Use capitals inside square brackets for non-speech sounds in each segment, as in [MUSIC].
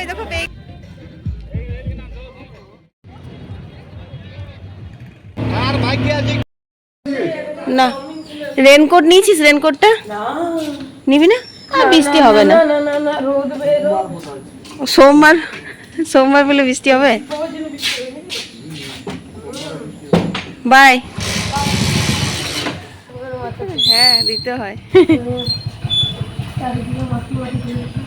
এই দেখো না। রেনকোট নিয়েছিস রেনকোটটা নিবি না? আর বৃষ্টি হবে না। সোমবার সোমবার বলে বৃষ্টি হবে? বাই। হ্যাঁ দিতে হয়। [LAUGHS]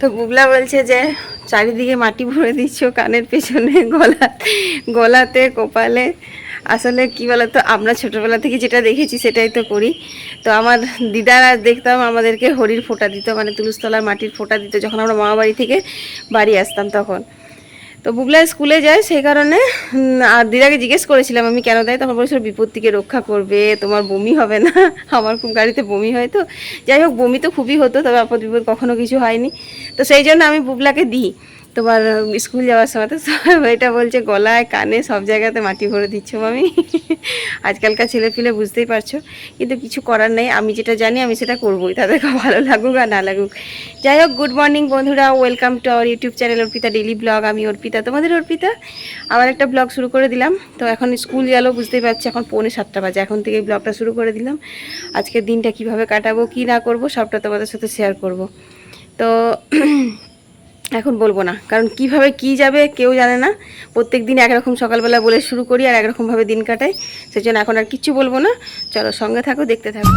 তো বুবলা বলছে যে, চারিদিকে মাটি ভরে দিচ্ছ কানের পেছনে, গলা, গলাতে, কপালে। আসলে কি বলতো, আমরা ছোটোবেলা থেকে যেটা দেখেছি সেটাই তো করি। তো আমার দিদারা দেখতাম আমাদেরকে হরির ফোঁটা দিত মানে তুলুস্তলার মাটির ফোঁটা দিত, যখন আমরা মামা বাড়ি থেকে বাড়ি আসতাম তখন। তো বুগলা স্কুলে যায়, সেই কারণে আর দিদাকে জিজ্ঞেস করেছিলাম, আমি কেন দেয়? তখন বলেছিল বিপদ থেকে রক্ষা করবে, তোমার বমি হবে না, [LAUGHS] আমার খুব গাড়িতে বমি হয়। তো যাই হোক, বমি তো খুবই হতো, তবে আপদ বিপদ কখনো কিছু হয়নি। তো সেই জন্য আমি বুগলাকে দিই। তোমার স্কুল যাওয়ার সময় তো এটা বলছে, গলায়, কানে সব জায়গাতে মাটি ভরে দিচ্ছ মামি। [LAUGHS] আজকালকার ছেলে পিলে বুঝতেই পারছ। কিন্তু কিছু করার নেই। আমি যেটা জানি, আমি সেটা করবোই। তাদেরকে ভালো লাগুক আর না লাগুক। যাই হোক গুড মর্নিং বন্ধুরা। Welcome to our YouTube channel Arpita daily blog আমি অর্পিতা। তোমাদের অর্পিতা? আবার একটা ব্লগ শুরু করে দিলাম। তো এখন স্কুল গেল, বুঝতেই পারছি, এখন পৌনে সাতটা বাজে। এখন থেকে ব্লগটা শুরু করে দিলাম। আজকের দিনটা কীভাবে কাটাবো, কি না করব, সবটা তোমাদের সাথে শেয়ার করব। তো [CLEARS THROAT] এখন বলব না। কারণ কীভাবে কি যাবে কেউ জানে না। প্রত্যেক দিন একরকম সকালবেলা বলে শুরু করি আর একরকমভাবে দিন কাটাই। সেই জন্য এখন আর কিচ্ছু বলব না। চলো সঙ্গে থাকো, দেখতে থাকো।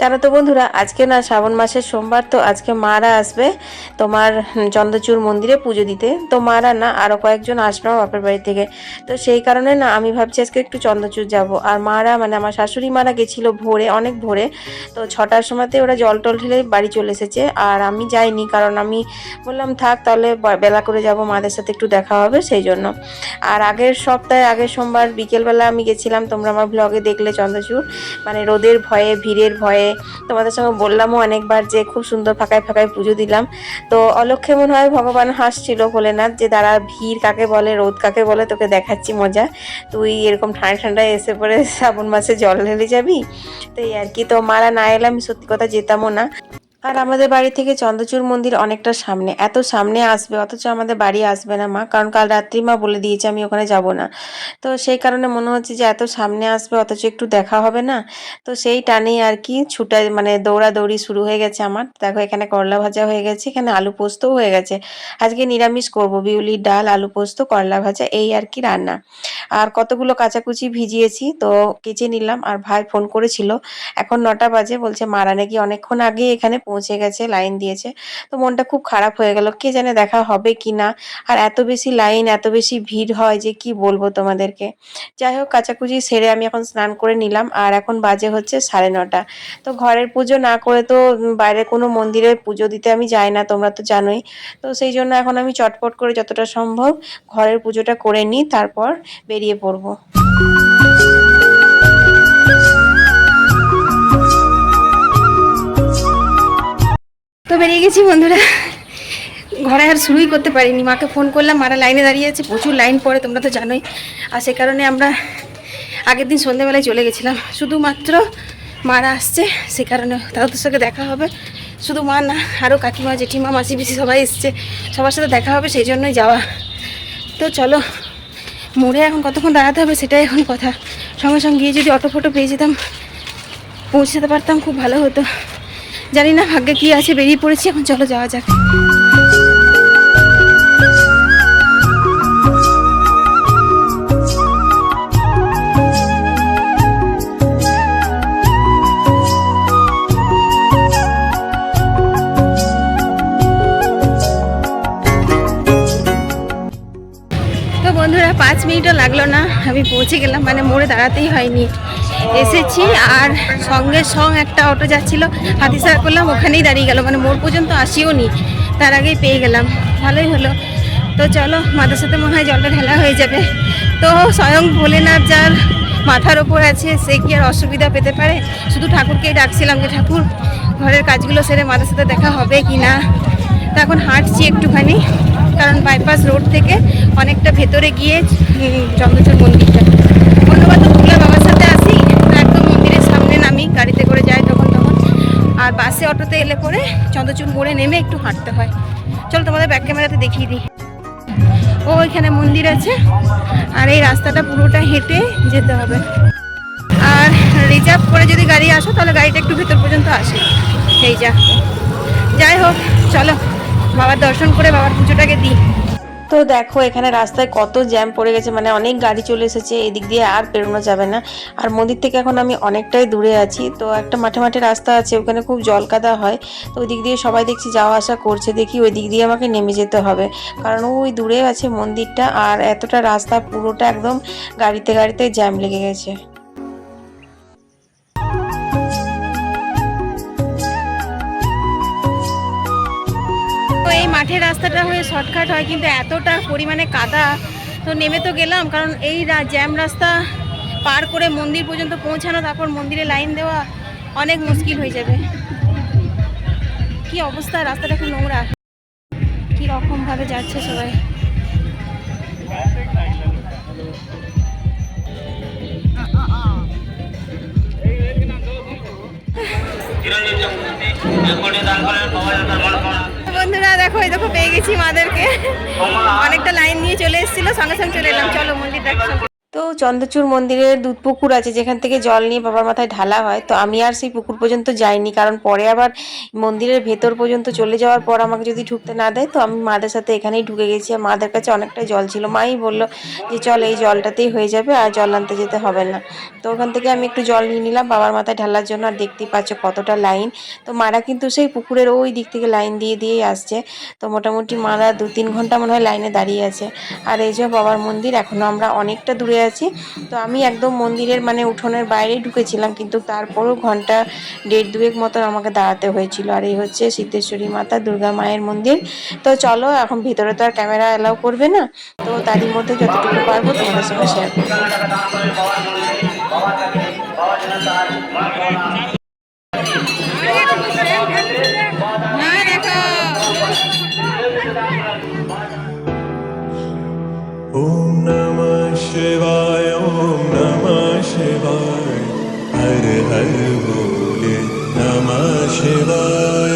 জানো তো বন্ধুরা, আজকে না শ্রাবণ মাসের সোমবার, তো আজকে মারা আসবে তোমার চন্দ্রচূড় মন্দিরে পুজো দিতে। তো মারা না আরও কয়েকজন আসবে আমার বাপের বাড়ি থেকে। তো সেই কারণে না আমি ভাবছি আজকে একটু চন্দ্রচূড় যাব। আর মারা মানে আমার শাশুড়ি মারা গেছিল ভোরে, অনেক ভোরে। তো ছটার সময়তে ওরা জল টল ঢেলে বাড়ি চলে এসেছে। আর আমি যাইনি, কারণ আমি বললাম, থাক, তাহলে বেলা করে যাব, মাদের সাথে একটু দেখা হবে সেই জন্য। আর আগের সপ্তাহে, আগের সোমবার বিকেলবেলা আমি গেছিলাম, তোমরা আমার ব্লগে দেখলে চন্দ্রচূড়। মানে রোদের ভয়ে, ভিড়ের ভয়ে তোমাদের সঙ্গে বললামও অনেকবার যে খুব সুন্দর ফাঁকায় ফাঁকায় পুজো দিলাম। তো অলক্ষে মনে হয় ভগবান হাসছিল ভোলেনাথ যে তারা ভিড় কাকে বলে, রোদ কাকে বলে, তোকে দেখাচ্ছি মজা। তুই এরকম ঠান্ডা ঠান্ডায় এসে পরে [LAUGHS] শ্রাবণ মাসে জল ঢেলে যাবি? তো এই আর কি, তো মারা না এলে আমি সত্যি কথা যেতামও না। আর আমাদের বাড়ি থেকে চন্দ্রচূড় মন্দির অনেকটা সামনে, এত সামনে আসবে, অথচ আমাদের বাড়ি আসবে না মা, কারণ কাল রাত্রি মা বলে দিয়েছে আমি ওখানে যাব না। তো সেই কারণে মনে হচ্ছে যে এত সামনে আসবে, অথচ একটু দেখা হবে না। তো সেই টানেই আর কি ছুটা মানে দৌড়াদৌড়ি শুরু হয়ে গেছে আমার। দেখো এখানে করলা ভাজা হয়ে গেছে, এখানে আলু পোস্তও হয়ে গেছে। আজকে নিরামিষ করব, বিউলির ডাল, আলু পোস্ত, করলা ভাজা, এই আর কি রান্না। আর কতগুলো কাঁচাকুচি ভিজিয়েছি, তো কেচে নিলাম। আর ভাই ফোন করেছিল, এখন নটা বাজে, বলছে মারা নাকি অনেকক্ষণ আগে এখানে পৌঁছে গেছে লাইন দিয়েছে। তো মনটা খুব খারাপ হয়ে গেল, কে জানে দেখা হবে কি না? আর এত বেশি লাইন এত বেশি ভিড় হয় যে কি বলব তোমাদেরকে? যাই হোক, কাচাকুচি সেরে আমি এখন স্নান করে নিলাম, আর এখন বাজে হচ্ছে সাড়ে নটা। তো ঘরের পুজো না করে তো বাইরে কোনো মন্দিরে পুজো দিতে আমি যাই না, তোমরা তো জানোই। তো সেই জন্য এখন আমি চটপট করে যতটা সম্ভব ঘরের পুজোটা করে নিই, তারপর বেরিয়ে পড়ব। তো বেরিয়ে গেছি বন্ধুরা। ঘরে আর শুরুই করতে পারিনি। মাকে ফোন করলাম, মারা লাইনে দাঁড়িয়ে আছে, প্রচুর লাইন পড়ে, তোমরা তো জানোই। আর সে কারণে আমরা আগের দিন সন্ধ্যেবেলায় চলে গেছিলাম। শুধুমাত্র মারা আসছে, সে কারণে তাদের সঙ্গে দেখা হবে। শুধু মা না আরও কাকিমা, জেঠিমা, মাসি, পিসি সবাই এসছে। সবার সাথে দেখা হবে, সেই জন্যই যাওয়া। তো চলো, মোড়ে এখন কতক্ষণ দাঁড়াতে হবে সেটাই এখন কথা। সঙ্গে সঙ্গে গিয়ে যদি অটো ফটো পেয়ে যেতাম পৌঁছে যেতে পারতাম, খুব ভালো হতো। জানি না ভাগ্যে কি আছে, বেরিয়ে পড়েছি, এখন চলো যাওয়া যাক। তো বন্ধুরা, পাঁচ মিনিটও লাগল না, আমি পৌঁছে গেলাম মানে মোড়ে দাঁড়াতেই হয়নি। এসেছি আর সঙ্গে সঙ্গ একটা অটো যাচ্ছিল। হাতিসার করলাম ওখানেই দাঁড়িয়ে গেল। মানে মোড় পর্যন্ত আসিও নি। তার আগেই পেয়ে গেলাম। ভালোই হলো। তো চলো মাথার সাথে মনে হয় জলটা ঢেলা হয়ে যাবে। তো স্বয়ং ভোলেনাথ যার মাথার ওপর আছে সে কি আর অসুবিধা পেতে পারে? শুধু ঠাকুরকেই ডাকছিলাম যে ঠাকুর ঘরের কাজগুলো সেরে মাথার সাথে দেখা হবে কি না? তো এখন হাঁটছি একটুখানি কারণ বাইপাস রোড থেকে অনেকটা ভেতরে গিয়ে উম, চন্দ্রচূড় মন্দিরটা। অন্যবার তো বাবার সাথে। আর বাসে অটোতে এলে পরে চন্দ্রচূড় মোড়ে নেমে একটু হাঁটতে হয়। চলো তোমাদের ব্যাক ক্যামেরাতে দেখিয়ে দিই। ও, এখানে মন্দির আছে। আর এই রাস্তাটা পুরোটা হেঁটে যেতে হবে। আর রিজার্ভ করে যদি গাড়ি আসো, তাহলে গাড়িটা একটু ভেতর পর্যন্ত আসে। এই যা। যাই হোক, চলো বাবার দর্শন করে বাবার পুজোটাকে দিই। তো দেখো, এখানে রাস্তায় কত জ্যাম পড়ে গেছে মানে অনেক গাড়ি চলে এসেছে, এদিক দিয়ে আর বেরোনো যাবে না। আর মন্দির থেকে এখন আমি অনেকটাই দূরে আছি, তো একটা মাঠে মাঠে রাস্তা আছে, ওখানে খুব জল কাদা হয়। তো ওই দিক দিয়ে সবাই দেখছি যাওয়া আসা করছে, দেখি ওই দিক দিয়ে আমাকে নেমে যেতে হবে। কারণ ওই দূরে আছে মন্দিরটা, আর এতটা রাস্তা পুরোটা একদম গাড়িতে গাড়িতে জ্যাম লেগে গেছে। মাঠের রাস্তাটা হয়ে শর্টকাট হয়, কিন্তু এতটা পরিমাণে কাদা। তো নেমে তো গেলাম, কারণ এই জ্যাম রাস্তা পার করে মন্দির পর্যন্ত পৌঁছানো, তারপর মন্দিরে লাইন দেওয়া অনেক মুশকিল হয়ে যাবে। কি অবস্থা? রাস্তাটা খুব নোংরা। কি রকম ভাবে যাচ্ছে সবাই। বন্ধুরা দেখো এই দেখো পেয়ে গেছি মাদেরকে। অনেকটা লাইন নিয়ে চলে এসেছিল সঙ্গে সঙ্গে চলে এলাম। চলো মন্দির দেখো তো চন্দ্রচূড় মন্দিরের দুধ পুকুর আছে, যেখান থেকে জল নিয়ে বাবার মাথায় ঢালা হয়। তো আমি আর সেই পুকুর পর্যন্ত যাইনি, কারণ পরে আবার মন্দিরের ভেতর পর্যন্ত চলে যাওয়ার পর আমাকে যদি ঢুকতে না দেয়, তো আমি মাদের সাথে এখানেই ঢুকে গেছি। আর মাদের কাছে অনেকটাই জল ছিল। মাই বলল যে, চল এই জলটাতেই হয়ে যাবে, আর জল আনতে যেতে হবে না। তো ওখান থেকে আমি একটু জল নিয়ে নিলাম বাবার মাথায় ঢালার জন্য। আর দেখতেই পাচ্ছ কতটা লাইন। তো মারা কিন্তু সেই পুকুরের ওই দিক থেকে লাইন দিয়ে দিয়েই আসছে। তো মোটামুটি মারা দু তিন ঘণ্টা মনে হয় লাইনে দাঁড়িয়ে আছে। আর এই যে বাবার মন্দির এখনও আমরা অনেকটা দূরে আছি। তো আমি একদম মন্দিরের মানে উঠোনের বাইরে ঢুকেছিলাম, কিন্তু তারপরও ঘণ্টা দেড় দুয়েক মতন আমাকে দাঁড়াতে হয়েছিল। আর এই হচ্ছে সিদ্ধেশ্বরী মাতা, দুর্গা মায়ের মন্দির। তো চলো, এখন ভিতরে তো আর ক্যামেরা অ্যালাউ করবে না। তো তারই মধ্যে যতটুকু পারব তোমাদের সঙ্গে শেয়ার করব। Shiva.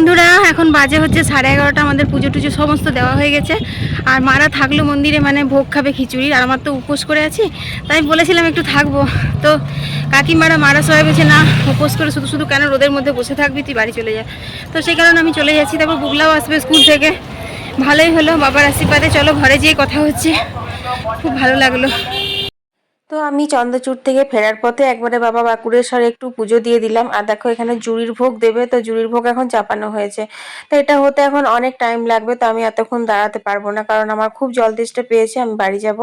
বন্ধুরা, এখন বাজে হচ্ছে সাড়ে এগারোটা, আমাদের পুজো টুজো সমস্ত দেওয়া হয়ে গেছে। আর মারা থাকল মন্দিরে মানে ভোগ খাবে খিচুড়ি, আর আমার তো উপোস করে আছি, তাই বলেছিলাম একটু থাকব। তো কাকিমারা মারা সবাই বলছে না, উপোস করে শুধু শুধু কেন রোদের মধ্যে বসে থাকবি, তুই বাড়ি চলে যা। তো সেই কারণে আমি চলে যাচ্ছি, তারপর বুগলাও আসবে স্কুল থেকে। ভালোই হলো, বাবার আশীর্বাদে। চলো ঘরে যেয়ে কথা হচ্ছে। খুব ভালো লাগল। তো আমি চন্দ্রচূড় থেকে ফেরার পথে একবারে বাবা বাঁকুড়েশ্বরে একটু পুজো দিয়ে দিলাম। আর দেখো, এখানে জুড়ির ভোগ দেবে, তো জুড়ির ভোগ এখন চাপানো হয়েছে। তো এটা হতে এখন অনেক টাইম লাগবে, তো আমি এতক্ষণ দাঁড়াতে পারব না, কারণ আমার খুব জল তেষ্টা পেয়েছে, আমি বাড়ি যাব।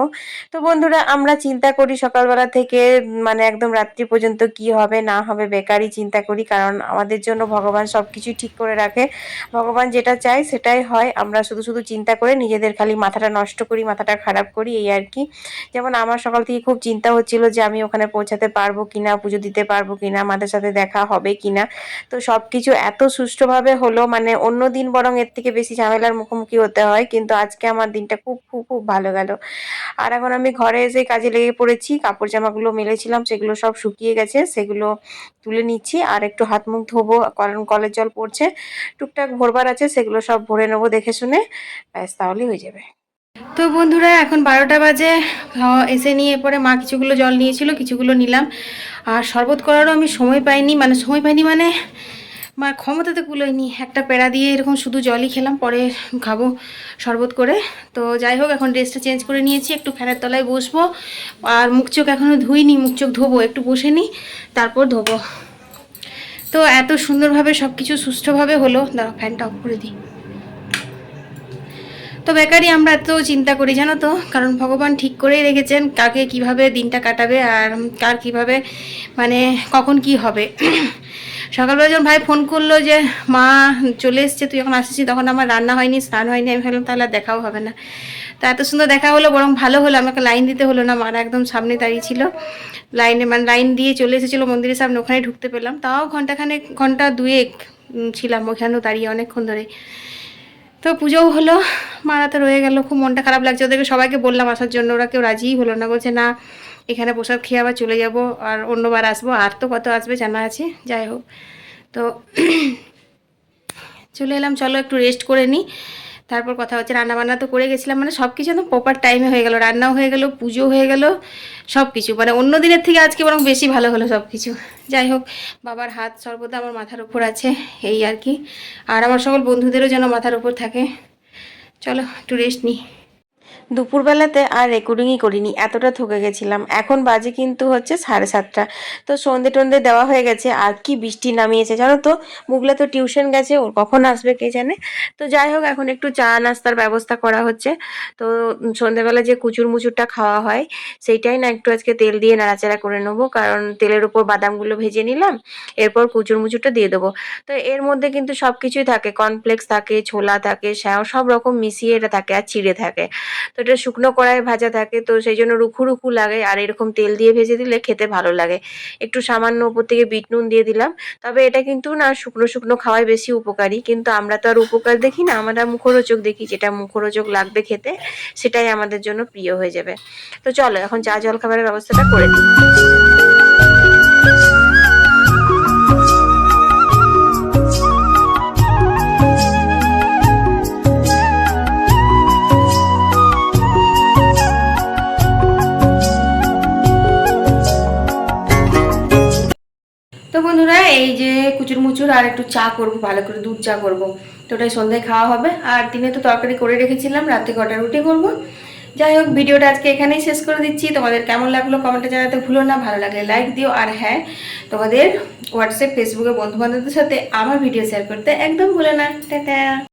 তো বন্ধুরা, আমরা চিন্তা করি সকালবেলা থেকে মানে একদম রাত্রি পর্যন্ত কি হবে, না হবে, বেকারই চিন্তা করি, কারণ আমাদের জন্য ভগবান সব কিছুই ঠিক করে রাখে। ভগবান যেটা চায় সেটাই হয়, আমরা শুধু শুধু চিন্তা করে নিজেদের খালি মাথাটা নষ্ট করি, মাথাটা খারাপ করি, এই আর কি। যেমন আমার সকাল থেকে খুব চিন্তা হচ্ছিল যে আমি ওখানে পৌঁছাতে পারব কিনা, পুজো দিতে পারব কিনা আমাদের সাথে দেখা হবে কিনা। তো সব কিছু এত সুষ্ঠুভাবে হলো মানে অন্য দিন বরং এর থেকে বেশি ঝামেলার মুখোমুখি হতে হয়, কিন্তু আজকে আমার দিনটা খুব খুব খুব ভালো গেল। আর এখন আমি ঘরে এসে কাজে লেগে পড়েছি কাপড় জামাগুলো মেলেছিলাম, সেগুলো সব শুকিয়ে গেছে, সেগুলো তুলে নিচ্ছি, আর একটু হাত মুখ ধোবো, কারণ কলের জল পড়ছে, টুকটাক ভরবার আছে, সেগুলো সব ভরে নেব দেখে শুনে, ব্যাস তাহলেই হয়ে যাবে। তো বন্ধুরা, এখন বারোটা বাজে। এসে নিয়ে পরে মা কিছুগুলো জল নিয়েছিল, কিছুগুলো নিলাম। আর শরবত করারও আমি সময় পাইনি। মানে সময় পাইনি মানে বা ক্ষমতাতে কুলোয়নি। একটা পেড়া দিয়ে এরকম শুধু জলই খেলাম, পরে খাব শরবত করে। তো যাই হোক, এখন ড্রেসটা চেঞ্জ করে নিয়েছি। একটু ফ্যানের তলায় বসবো। আর মুখ চোখ এখনও ধুইনি, মুখ চোখ ধোবো, একটু বসে নিই, তারপর ধোবো। তো এত সুন্দরভাবে সব কিছু সুষ্ঠুভাবে হলো। দাঁড়া ফ্যানটা অফ করে দিই। তো বেকারই আমরা এত চিন্তা করি, জানো তো? কারণ ভগবান ঠিক করেই রেখেছেন কাকে কীভাবে দিনটা কাটাবে আর কার কীভাবে মানে কখন কি হবে। [CLEARS THROAT] সকালবেলা যখন ভাই ফোন করল যে, মা, চলে এসছে, তুই যখন আসছিস তখন আমার রান্না হয়নি, স্নান হয়নি, আমি ভাবলাম, তাহলে দেখাও হবে না। তা এত সুন্দর দেখা হলো, বরং ভালো হলো, আমাকে লাইন দিতে হলো না, মারা একদম সামনে দাঁড়িয়ে ছিল। লাইনে মানে লাইন দিয়ে চলে এসেছিল মন্দিরের সামনে ওখানে ঢুকতে পেলাম। তাও ঘন্টাখানেক, ঘণ্টা দুয়েক ছিলাম ওখানেও দাঁড়িয়ে অনেকক্ষণ ধরে। তো পুজোও হলো, মারা তো রয়ে গেল, খুব মনটা খারাপ লাগছে। ওদেরকে সবাইকে বললাম আসার জন্য, ওরা কেউ রাজিই হলো না, বলছে না, এখানে প্রসাদ খেয়ে আবার চলে যাব, আর অন্যবার আসব, আর তো কত আসবে জানা আছে, যাই হোক। তো [CLEARS THROAT] চলে এলাম, চলো একটু রেস্ট করে নিই তারপর কথা হচ্ছে রান্না বান্না তো করে গেছিলাম মানে সব কিছু একদম প্রপার টাইমে হয়ে গেল, রান্নাও হয়ে গেল পুজো হয়ে গেল সব কিছু মানে অন্য দিনের থেকে আজকে বরং বেশি ভালো হলো সব কিছু যাই হোক, বাবার হাত সর্বদা আমার মাথার উপর আছে, এই আর কি। আর আমার সকল বন্ধুদেরও যেন মাথার উপর থাকে। চলো একটু রেস্ট নিই। দুপুরবেলাতে আর রেকর্ডিংই করিনি, এতটা থকে গেছিলাম। এখন বাজে কিন্তু হচ্ছে সাড়ে সাতটা। তো সন্ধে টন্ধে দেওয়া হয়ে গেছে, আর কি বৃষ্টি নামিয়েছে জানো তো? মুগলা তো টিউশন গেছে, ওর কখন আসবে কে জানে? তো যাই হোক, এখন একটু চা নাস্তার ব্যবস্থা করা হচ্ছে। তো সন্ধেবেলা যে কুচুর মুচুরটা খাওয়া হয়, সেইটাই না একটু আজকে তেল দিয়ে নাড়াচাড়া করে নেব, কারণ তেলের উপর বাদামগুলো ভেজে নিলাম, এরপর কুচুর মুচুরটা দিয়ে দেবো। তো এর মধ্যে কিন্তু সব কিছুই থাকে কর্নফ্লেক্স থাকে, ছোলা থাকে স্যাও সব রকম মিশিয়ে এটা থাকে আর চিড়ে থাকে। তো এটা শুকনো কড়াই ভাজা থাকে, তো সেই জন্য রুখু রুখু লাগে আর এরকম তেল দিয়ে ভেজে দিলে খেতে ভালো লাগে। একটু সামান্য উপর থেকে বিট নুন দিয়ে দিলাম। তবে এটা কিন্তু না শুকনো শুকনো খাওয়াই বেশি উপকারী, কিন্তু আমরা তো আর উপকার দেখি না, আমরা মুখরোচক দেখি, যেটা মুখরোচক লাগবে খেতে, সেটাই আমাদের জন্য প্রিয় হয়ে যাবে। তো চলো, এখন চা জল খাবারের ব্যবস্থাটা করে দিই। তো বন্ধুরা, এই যে কুচুর মুচুর আর একটু চা করব, ভালো করে দুধ চা করব। তো ওটাই সন্ধ্যায় খাওয়া হবে। আর দিনে তো তরকারি করে রেখেছিলাম রাতে কটা রুটি করব। যাই হোক, ভিডিওটা আজকে এখানেই শেষ করে দিচ্ছি। তোমাদের কেমন লাগল কমেন্টে জানাতে ভুলো না, ভালো লাগলে লাইক দিও। আর হ্যাঁ তোমাদের হোয়াটসঅ্যাপ ফেসবুকে বন্ধু বান্ধবদের সাথে আমার ভিডিও শেয়ার করতে একদম ভুলো না। টাটা!